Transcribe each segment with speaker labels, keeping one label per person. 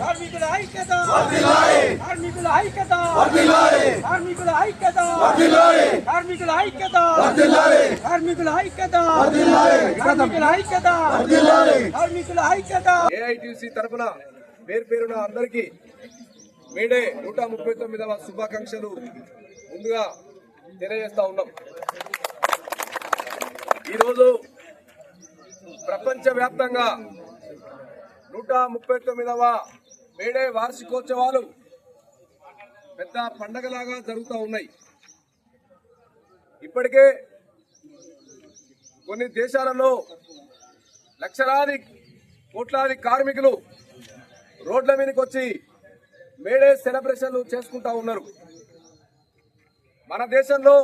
Speaker 1: కార్మికుల ఐక్యత. కార్మికుల ఐక్యత. కార్మికుల ఐక్యత. కార్మికుల ఐక్యత. కార్మికుల ఐక్యత. కార్మికుల ఐక్యత. కార్మికుల ఐక్యత.
Speaker 2: ఏఐటిసి తరఫున పేరు పేరున అందరికీ మేడే నూట ముప్పై తొమ్మిదవ శుభాకాంక్షలు ముందుగా తెలియజేస్తా ఉన్నాం. ఈరోజు ప్రపంచవ్యాప్తంగా నూట ముప్పై తొమ్మిదవ మేడే వార్షికోత్సవాలు పెద్ద పండగలాగా జరుగుతూ ఉన్నాయి. ఇప్పటికే కొన్ని దేశాలలో లక్షలాది కోట్లాది కార్మికులు రోడ్ల మీదకి వచ్చి మేడే సెలబ్రేషన్లు చేసుకుంటా ఉన్నారు. మన దేశంలో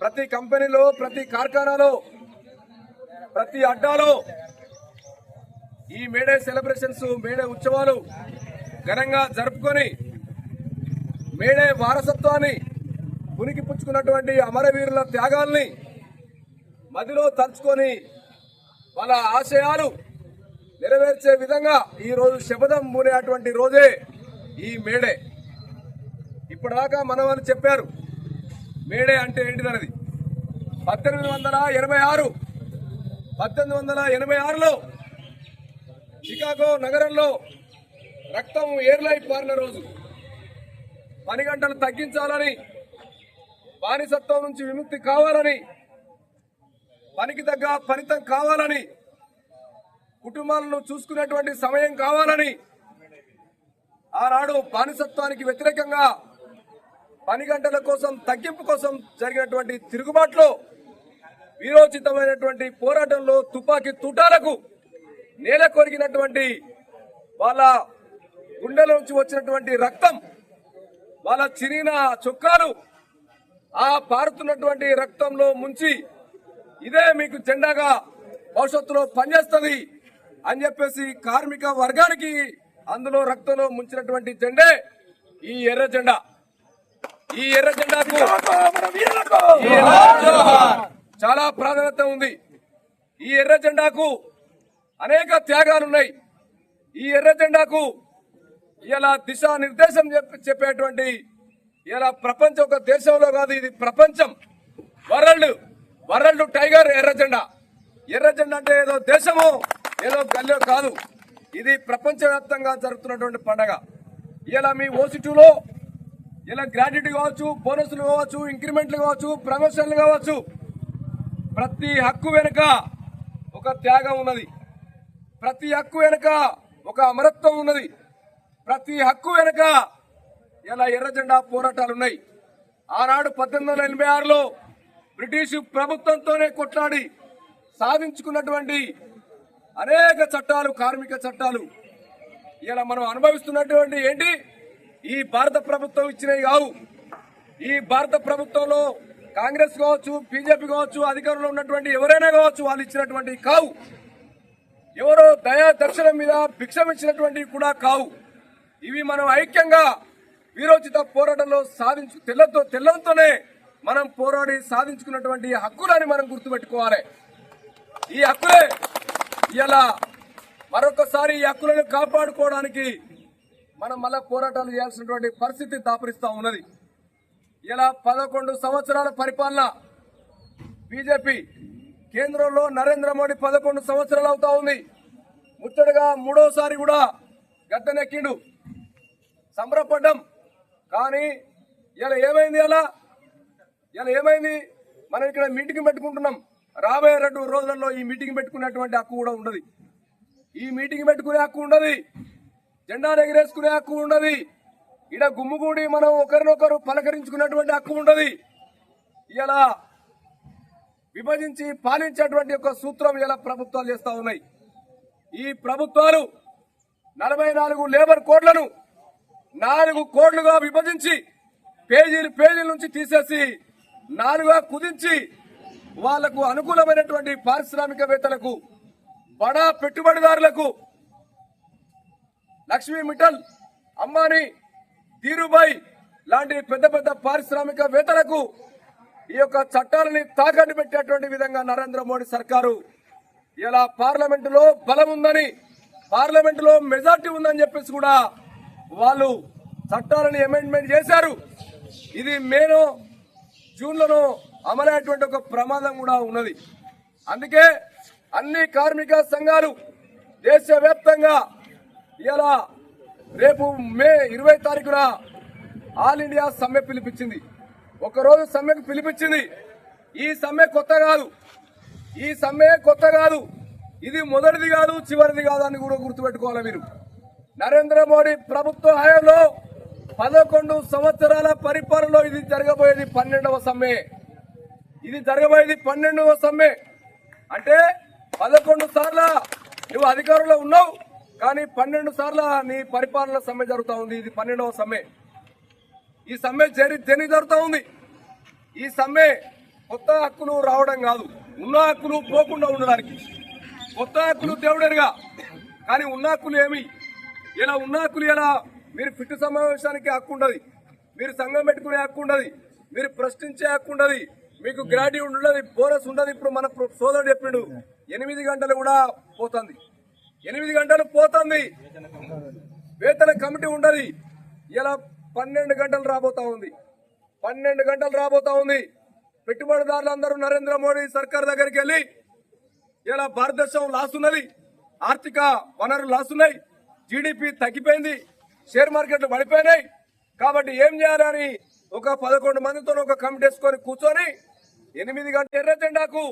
Speaker 2: ప్రతి కంపెనీలో ప్రతి కార్ఖానాలో ప్రతి అడ్డాలో ఈ మేడే సెలబ్రేషన్స్ మేడే ఉత్సవాలు ఘనంగా జరుపుకొని మేడే వారసత్వాన్ని పునికి పుచ్చుకున్నటువంటి అమరవీరుల త్యాగాల్ని మదిలో తలుచుకొని వాళ్ళ ఆశయాలు నెరవేర్చే విధంగా ఈరోజు శపథం మూనేటువంటి రోజే ఈ మేడే. ఇప్పటిదాకా మన చెప్పారు మేడే అంటే ఏంటిదన్నది? పద్దెనిమిది వందల ఎనభై ఆరు పద్దెనిమిది వందల ఎనభై ఆరులో చికాగో నగరంలో రక్తం ఏర్లై పారిన రోజు పని గంటలు తగ్గించాలని బానిసత్వం నుంచి విముక్తి కావాలని పనికి తగ్గ ఫలితం కావాలని కుటుంబాలను చూసుకునేటువంటి సమయం కావాలని ఆనాడు బానిసత్వానికి వ్యతిరేకంగా పని గంటల కోసం తగ్గింపు కోసం జరిగినటువంటి తిరుగుబాటులో వీరోచితమైనటువంటి పోరాటంలో తుపాకీ తుటాలకు నేల కొరిగినటువంటి వాళ్ళ గుండెల నుంచి వచ్చినటువంటి రక్తం వాళ్ళ చిరిగిన చొక్కాలు ఆ పారుతున్నటువంటి రక్తంలో ముంచి ఇదే మీకు జెండాగా భవిష్యత్తులో పనిచేస్తుంది అని చెప్పేసి కార్మిక వర్గానికి అందులో రక్తంలో ముంచినటువంటి జెండే ఈ ఎర్ర జెండా. ఈ ఎర్ర జెండాకు ఈ ఎర్ర జెండాకు చాలా ప్రాధాన్యత ఉంది. ఈ ఎర్ర జెండాకు అనేక త్యాగాలున్నాయి ఈ ఎర్ర జెండాకు ఇలా దిశా నిర్దేశం చెప్పేటువంటి ఇలా ప్రపంచం ఒక దేశంలో కాదు ఇది ప్రపంచం. వరల్డ్ వరల్డ్ టైగర్ ఎర్ర జెండా. ఎర్ర జెండా అంటే ఏదో దేశము ఏదో గల్లో కాదు. ఇది ప్రపంచవ్యాప్తంగా జరుగుతున్నటువంటి పండగ. ఇలా మీ ఓసిటీలో ఇలా గ్రాడ్యుటీ కావచ్చు బోనస్లు కావచ్చు ఇంక్రిమెంట్లు కావచ్చు ప్రమోషన్లు కావచ్చు ప్రతి హక్కు వెనుక ఒక త్యాగం ఉన్నది. ప్రతి హక్కు వెనుక ఒక అమరత్వం ఉన్నది. ప్రతి హక్కు వెనుక ఇలా ఎర్ర జెండా పోరాటాలు ఉన్నాయి ఆనాడు పద్దెనిమిది వందల ఎనభై ఆరులో బ్రిటిష్ ప్రభుత్వంతోనే కొట్లాడి సాధించుకున్నటువంటి అనేక చట్టాలు కార్మిక చట్టాలు. ఇలా మనం అనుభవిస్తున్నటువంటి ఏంటి? ఈ భారత ప్రభుత్వం ఇచ్చినవి కావు. ఈ భారత ప్రభుత్వంలో కాంగ్రెస్ కావచ్చు బీజేపీ కావచ్చు అధికారంలో ఉన్నటువంటి ఎవరైనా కావచ్చు వాళ్ళు ఇచ్చినటువంటి కావు. ఎవరో దయా దర్శనం మీద భిక్షం ఇచ్చినటువంటివి కూడా కావు. ఇవి మనం ఐక్యంగా వీరోచిత పోరాటంలో సాధించు తెల్లతో తెల్లంతోనే మనం పోరాడి సాధించుకున్నటువంటి హక్కులని మనం గుర్తుపెట్టుకోవాలి. ఈ హక్కులే ఇలా మరొకసారి ఈ హక్కులను కాపాడుకోవడానికి మనం మళ్ళా పోరాటాలు చేయాల్సినటువంటి పరిస్థితి దాపరిస్తూ ఉన్నది. ఇలా పదకొండు సంవత్సరాల పరిపాలన బీజేపీ కేంద్రంలో నరేంద్ర మోడీ పదకొండు సంవత్సరాలు అవుతా ఉంది. ముచ్చటగా మూడోసారి కూడా గద్దెనెక్కిండు. సంబరపడ్డం. కానీ ఇలా ఏమైంది అలా? ఇలా ఏమైంది? మనం ఇక్కడ మీటింగ్ పెట్టుకుంటున్నాం. రాబోయే రెండు రోజులలో ఈ మీటింగ్ పెట్టుకునేటువంటి హక్కు కూడా ఉండదు. ఈ మీటింగ్ పెట్టుకునే హక్కు ఉండదు. జెండా ఎగరేసుకునే హక్కు ఉండదు. ఇడ గుమ్ముగూడి మనం ఒకరినొకరు పలకరించుకున్నటువంటి హక్కు ఉండదు. ఇలా విభజించి పాలించేటువంటి ఒక సూత్రం ఇలా ప్రభుత్వాలు చేస్తా ఉన్నాయి. ఈ ప్రభుత్వాలు నలభై నాలుగు లేబర్ కోడ్లను నాలుగు కోడ్లుగా విభజించి పేజీలు పేజీల నుంచి తీసేసి నాలుగుగా కుదించి వాళ్ళకు అనుకూలమైనటువంటి పారిశ్రామికవేత్తలకు బడా పెట్టుబడిదారులకు లక్ష్మీ మిఠల్ అంబానీ ధీరుభాయ్ లాంటి పెద్ద పెద్ద పారిశ్రామికవేత్తలకు ఈ యొక్క చట్టాలని తాకట్టు పెట్టేటువంటి విధంగా నరేంద్ర మోడీ సర్కారు ఇలా పార్లమెంటులో బలం ఉందని పార్లమెంట్లో మెజార్టీ ఉందని చెప్పేసి కూడా వాళ్ళు చట్టాలను అమెండ్మెంట్ చేశారు. ఇది మేలో జూన్ లోనో అమలైనటువంటి ఒక ప్రమాదం కూడా ఉన్నది. అందుకే అన్ని కార్మిక సంఘాలు దేశవ్యాప్తంగా ఇలా రేపు మే ఇరవై తారీఖున ఆల్ ఇండియా సమ్మె పిలిపించింది. ఒకరోజు సమ్మెకు పిలిపించింది. ఈ సమ్మె కొత్త కాదు. ఈ సమ్మె కొత్త కాదు. ఇది మొదటిది కాదు చివరిది కాదు అని కూడా గుర్తుపెట్టుకోవాలి మీరు. నరేంద్ర మోడీ ప్రభుత్వ హయాంలో పదకొండు సంవత్సరాల పరిపాలనలో ఇది జరగబోయేది పన్నెండవ సమ్మె. ఇది జరగబోయేది పన్నెండవ సమ్మె. అంటే పదకొండు సార్ల నువ్వు అధికారంలో ఉన్నావు కానీ పన్నెండు సార్ల నీ పరిపాలన సమ్మె జరుగుతూ ఉంది. ఇది పన్నెండవ సమ్మె. ఈ సమ్మె చరిత్రని దేనికి జరుగుతూ ఉంది. ఈ సమ్మె కొత్త హక్కులు రావడం కాదు. ఉన్న హక్కులు పోకుండా ఉండడానికి. కొత్త హక్కులు దేవుడేనుగా కానీ ఉన్న హక్కులు ఏమి? ఇలా ఉన్న హక్కులు ఇలా మీరు ఫిట్ సమావేశానికి హక్కు ఉండదు. మీరు సంఘం పెట్టుకునే హక్కు ఉండదు. మీరు ప్రశ్నించే హక్కు ఉండదు. మీకు గ్రాడ్యుయేట్ ఉండదు బోనస్ ఉండదు. ఇప్పుడు మన సోదరుడు చెప్పిండు ఎనిమిది గంటలు కూడా పోతుంది. ఎనిమిది గంటలు పోతుంది. వేతన కమిటీ ఉండదు. ఇలా పన్నెండు గంటలు రాబోతా ఉంది. పన్నెండు గంటలు రాబోతా ఉంది. పెట్టుబడిదారులందరూ నరేంద్ర మోడీ సర్కార్ దగ్గరికి వెళ్ళి ఇలా భారతదేశం లాస్ ఉన్నది ఆర్థిక వనరులు లాస్ ఉన్నాయి జీడిపి తగ్గిపోయింది. షేర్ మార్కెట్లు పడిపోయినాయి. కాబట్టి ఏం చేయాలని ఒక పదకొండు మందితో ఒక కమిటీ వేసుకొని కూర్చొని ఎనిమిది గంటల ఎర్ర జెండాకు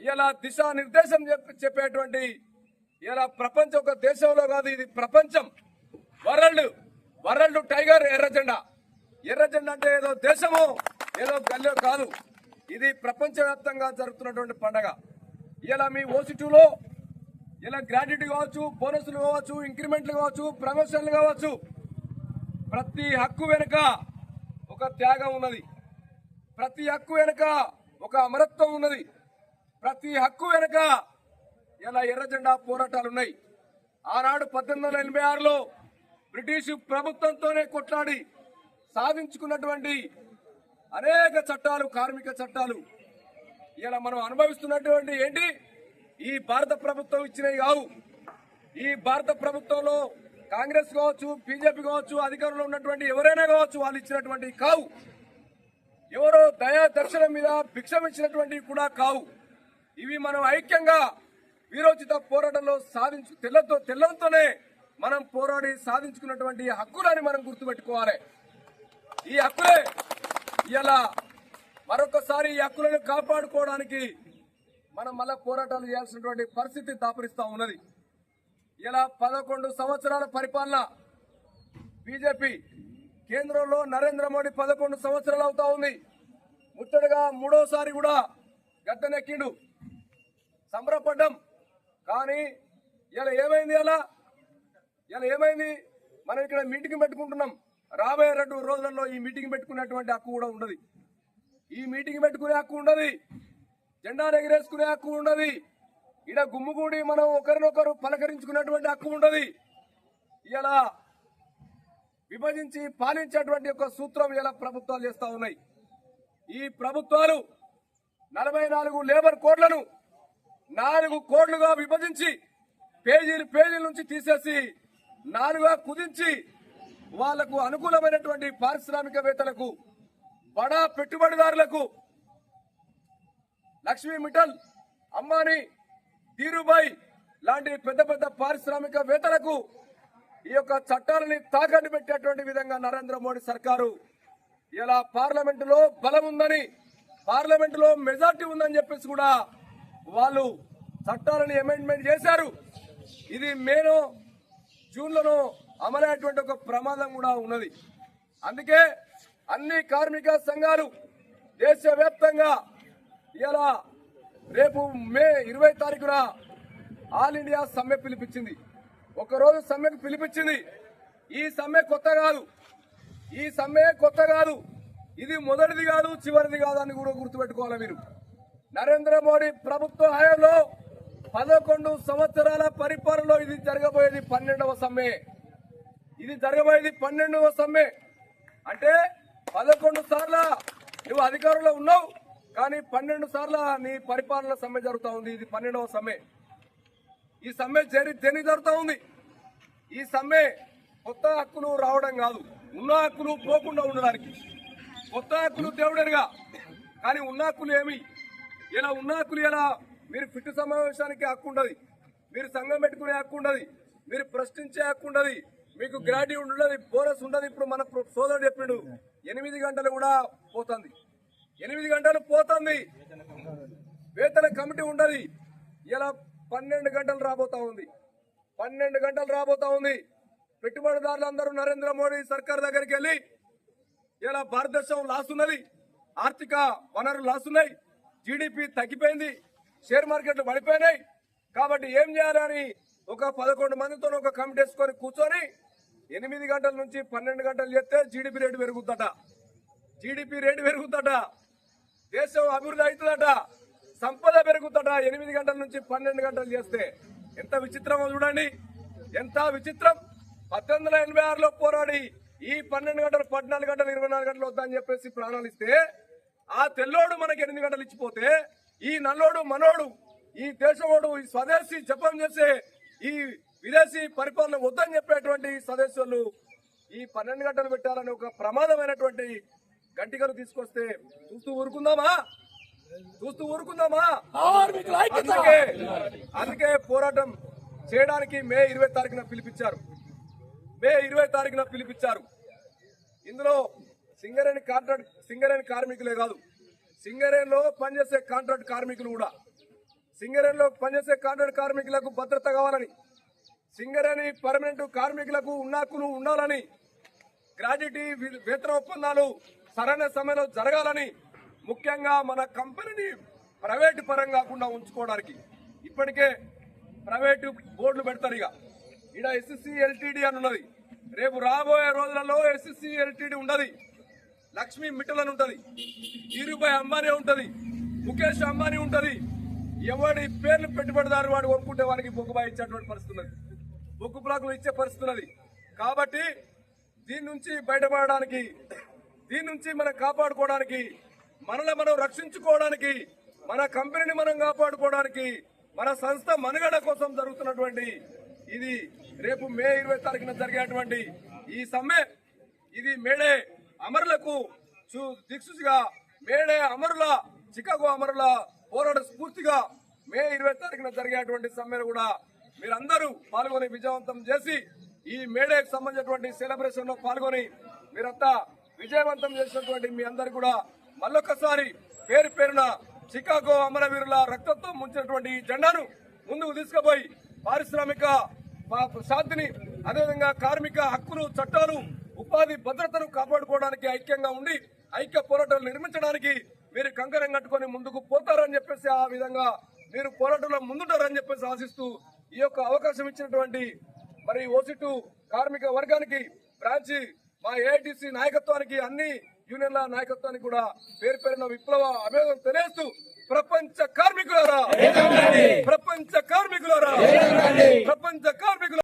Speaker 2: ఇలా దిశా నిర్దేశం చెప్పి చెప్పేటువంటి ఇలా ప్రపంచం ఒక దేశంలో కాదు ఇది ప్రపంచం. వరల్డ్ వరల్డ్ టైగర్ ఎర్ర జెండా. ఎర్ర జెండా అంటే ఏదో దేశమో ఏదో గల్లో కాదు. ఇది ప్రపంచవ్యాప్తంగా జరుగుతున్నటువంటి పండగ. ఇలా మీ ఓసిటూలో ఇలా గ్రాడ్యుటీ కావచ్చు బోనస్లు కావచ్చు ఇంక్రిమెంట్లు కావచ్చు ప్రమోషన్లు కావచ్చు ప్రతి హక్కు వెనుక ఒక త్యాగం ఉన్నది. ప్రతి హక్కు వెనుక ఒక అమరత్వం ఉన్నది. ప్రతి హక్కు వెనుక ఇలా ఎర్ర జెండా పోరాటాలు ఉన్నాయి. ఆనాడు పద్దెనిమిది వందల ఎనభై ఆరులో బ్రిటిష్ ప్రభుత్వంతోనే కొట్లాడి సాధించుకున్నటువంటి అనేక చట్టాలు కార్మిక చట్టాలు. ఇలా మనం అనుభవిస్తున్నటువంటి ఏంటి? ఈ భారత ప్రభుత్వం ఇచ్చినవి కావు. ఈ భారత ప్రభుత్వంలో కాంగ్రెస్ కావచ్చు బీజేపీ కావచ్చు అధికారంలో ఉన్నటువంటి ఎవరైనా కావచ్చు వాళ్ళు ఇచ్చినటువంటి కావు. ఎవరో దయా దర్శనం మీద భిక్షమిచ్చినటువంటివి కూడా కావు. ఇవి మనం ఐక్యంగా వీరోచిత పోరాటంలో సాధించు తెల్లతో తెల్లంతోనే మనం పోరాడి సాధించుకున్నటువంటి హక్కులని మనం గుర్తుపెట్టుకోవాలి. ఈ హక్కులే ఇలా మరొకసారి ఈ హక్కులను కాపాడుకోవడానికి మనం మళ్ళా పోరాటాలు చేయాల్సినటువంటి పరిస్థితి దాపరిస్తా ఉన్నది. ఇలా పదకొండు సంవత్సరాల పరిపాలన బీజేపీ కేంద్రంలో నరేంద్ర మోడీ పదకొండు సంవత్సరాలు అవుతా ఉంది. ముట్టడిగా మూడోసారి కూడా గద్దెనెక్కిండు. సంబరపడ్డం. కానీ ఇలా ఏమైంది అలా? ఇలా ఏమైంది? మనం ఇక్కడ మీటింగ్ పెట్టుకుంటున్నాం. రాబోయే రెండు రోజులలో ఈ మీటింగ్ పెట్టుకునేటువంటి హక్కు కూడా ఉండదు. ఈ మీటింగ్ పెట్టుకునే హక్కు ఉండదు. జెండా ఎగిరేసుకునే హక్కు ఉండదు. ఈడ గుమ్ముగూడి మనం ఒకరినొకరు పలకరించుకునేటువంటి హక్కు ఉండదు. ఇలా విభజించి పాలించేటువంటి ఒక సూత్రం ఇలా ప్రభుత్వాలు చేస్తూ ఉన్నాయి. ఈ ప్రభుత్వాలు నలభై నాలుగు లేబర్ కోడ్లను నాలుగు కోడ్లుగా విభజించి పేజీలు పేజీల నుంచి తీసేసి నాలుగా కుదించి వాళ్ళకు అనుకూలమైనటువంటి పారిశ్రామికవేత్తలకు బడా పెట్టుబడిదారులకు లక్ష్మీ మిఠల్ అంబానీ ధీరుబాయి లాంటి పెద్ద పెద్ద పారిశ్రామికవేత్తలకు ఈ యొక్క చట్టాలని తాకట్టు పెట్టేటువంటి విధంగా నరేంద్ర మోడీ సర్కారు ఇలా పార్లమెంట్లో బలం ఉందని పార్లమెంట్లో మెజార్టీ ఉందని చెప్పేసి కూడా వాళ్ళు చట్టాలని అమెండ్మెంట్ చేశారు. ఇది మేను జూన్ లోనో అమలైనటువంటి ఒక ప్రమాదం కూడా ఉన్నది. అందుకే అన్ని కార్మిక సంఘాలు దేశవ్యాప్తంగా ఇలా రేపు మే ఇరవై తారీఖున ఆల్ ఇండియా సమ్మె పిలిపించింది. ఒకరోజు సమ్మెకు పిలిపించింది. ఈ సమ్మె కొత్త కాదు. ఈ సమ్మె కొత్త కాదు. ఇది మొదటిది కాదు చివరిది కాదు అని కూడా గుర్తుపెట్టుకోవాలి మీరు. నరేంద్ర మోడీ ప్రభుత్వ హయాంలో పదకొండు సంవత్సరాల పరిపాలనలో ఇది జరగబోయేది పన్నెండవ సమ్మె. ఇది జరగబోయేది పన్నెండవ సమ్మె. అంటే పదకొండు సార్ల నువ్వు అధికారంలో ఉన్నావు కానీ పన్నెండు సార్ల నీ పరిపాలన సమ్మె జరుగుతూ ఉంది. ఇది పన్నెండవ సమ్మె. ఈ సమ్మె చేరి దేని జరుగుతూ ఉంది. ఈ సమ్మె కొత్త హక్కులు రావడం కాదు. ఉన్న హక్కులు పోకుండా ఉండడానికి. కొత్త హక్కులు దేవుడరుగా. కానీ ఉన్న హక్కులు ఏమి? ఇలా ఉన్న హక్కులు ఇలా మీరు ఫిట్ సమావేశానికి హక్కు ఉండదు. మీరు సంఘం పెట్టుకునే హక్కు ఉండదు. మీరు ప్రశ్నించే హక్కు ఉండదు. మీకు గ్రాడ్యుయేట్ ఉండదు బోనస్ ఉండదు. ఇప్పుడు మన సోదరుడు చెప్పిండు ఎనిమిది గంటలు కూడా పోతుంది. ఎనిమిది గంటలు పోతుంది. వేతన కమిటీ ఉండదు. ఇలా పన్నెండు గంటలు రాబోతా ఉంది. పన్నెండు గంటలు రాబోతా ఉంది. పెట్టుబడిదారులందరూ నరేంద్ర మోడీ సర్కార్ దగ్గరికి వెళ్ళి ఇలా భారతదేశం లాస్ ఉన్నది ఆర్థిక వనరులు లాస్ ఉన్నాయి జీడిపి తగ్గిపోయింది. షేర్ మార్కెట్లు పడిపోయినాయి. కాబట్టి ఏం చేయాలని ఒక పదకొండు మందితో ఒక కమిటీ వేసుకొని కూర్చొని ఎనిమిది గంటల నుంచి పన్నెండు గంటలు చేస్తే జీడిపి రేటు పెరుగుద్దట జీడిపి రేటు పెరుగుద్దట దేశం అభివృద్ధి అవుతుందట. సంపద పెరుగుతుందట ఎనిమిది గంటల నుంచి పన్నెండు గంటలు చేస్తే. ఎంత విచిత్రమో చూడండి. ఎంత విచిత్రం. పద్దెనిమిది వందల ఎనభై ఆరులో పోరాడి ఈ పన్నెండు గంటలు పద్నాలుగు గంటలు ఇరవై నాలుగు గంటలు వద్దని చెప్పేసి ప్రాణాలు ఇస్తే ఆ తెల్లోడు మనకి ఎనిమిది గంటలు ఇచ్చిపోతే ఈ నల్లోడు మనోడు ఈ దేశమోడు ఈ స్వదేశీ జపం చేసే ఈ విదేశీ పరిపాలన వద్దని చెప్పేటువంటి స్వదేశీయులు ఈ పన్నెండు గంటలు పెట్టాలని ఒక ప్రమాదమైనటువంటి గంటికలు తీసుకొస్తే చూస్తూ ఊరుకుందామా? చూస్తూ ఊరుకుందామా? అందుకే అందుకే పోరాటం చేయడానికి మే ఇరవై తారీఖున పిలిపించారు. మే ఇరవై తారీఖున పిలిపించారు. ఇందులో సింగరేణి కాంట్రాక్ట్ సింగరేణి కార్మికులే కాదు. సింగరేణిలో పనిచేసే కాంట్రాక్ట్ కార్మికులు కూడా. సింగరేణిలో పనిచేసే కాంట్రాక్ట్ కార్మికులకు భద్రత కావాలని సింగరేణి పర్మనెంట్ కార్మికులకు ఉన్నాకులు ఉండాలని గ్రాడ్యుటీ వేతన ఒప్పందాలు సరైన సమయంలో జరగాలని ముఖ్యంగా మన కంపెనీని ప్రైవేటు పరం కాకుండా ఉంచుకోవడానికి ఇప్పటికే ప్రైవేటు బోర్డులు పెడతారు ఇక. ఇక్కడ ఎస్ఎస్సి ఎల్టీడీ అని ఉన్నది. రేపు రాబోయే రోజులలో ఎస్ఎస్సి ఎల్టీడీ ఉండదు. లక్ష్మీ మిట్టల్ అని ఉంటది. ధీరుభాయ్ అంబానీ ఉంటది. ముఖేష్ అంబానీ ఉంటది. ఎవడి పేర్లు పెట్టుబడిదారు వాడు కొనుక్కుంటే వానికి బొగ్గుబాయి ఇచ్చేటువంటి పరిస్థితి ఉన్నది. బొగ్గు బ్లాకులు ఇచ్చే పరిస్థితి ఉన్నది. కాబట్టి దీని నుంచి బయటపడడానికి దీని నుంచి మనం కాపాడుకోవడానికి మనల్ని మనం రక్షించుకోవడానికి మన కంపెనీని మనం కాపాడుకోవడానికి మన సంస్థ మనుగడ కోసం జరుగుతున్నటువంటి ఇది రేపు మే ఇరవై తారీఖున జరిగేటువంటి ఈ సమ్మె. ఇది మేడే అమరులకు దిక్సూచిగా మేడే అమరుల చికాగో అమరుల పోరాట స్ఫూర్తిగా మే ఇరవై తారీఖున జరిగేటువంటి సమ్మెను కూడా మీరందరూ పాల్గొని విజయవంతం చేసి ఈ మేడేకి సంబంధించినటువంటి సెలబ్రేషన్లో పాల్గొని మీరంతా విజయవంతం చేసినటువంటి మీ అందరు కూడా మళ్ళొక్కసారి పేరు పేరున చికాగో అమరవీరుల రక్తంతో ముంచినటువంటి జెండాను ముందుకు తీసుకుపోయి పారిశ్రామిక శాంతిని అదేవిధంగా కార్మిక హక్కులు చట్టాలు ఉపాధి భద్రతను కాపాడుకోవడానికి ఐక్యంగా ఉండి ఐక్య పోరాటాలు నిర్మించడానికి మీరు కంకరం కట్టుకొని ముందుకు పోతారని చెప్పేసి ఆ విధంగా మీరు పోరాటంలో ముందుంటారని చెప్పేసి ఆశిస్తూ ఈ యొక్క అవకాశం ఇచ్చినటువంటి మరి ఓసిటు కార్మిక వర్గానికి బ్రాంచి మా ఏఐటిసి నాయకత్వానికి అన్ని యూనియన్ల నాయకత్వానికి కూడా పేరు పేరున విప్లవ అభేదం తెలియజేస్తూ ప్రపంచ కార్మికులారా! ప్రపంచ కార్మికులారా! ప్రపంచ కార్మికుల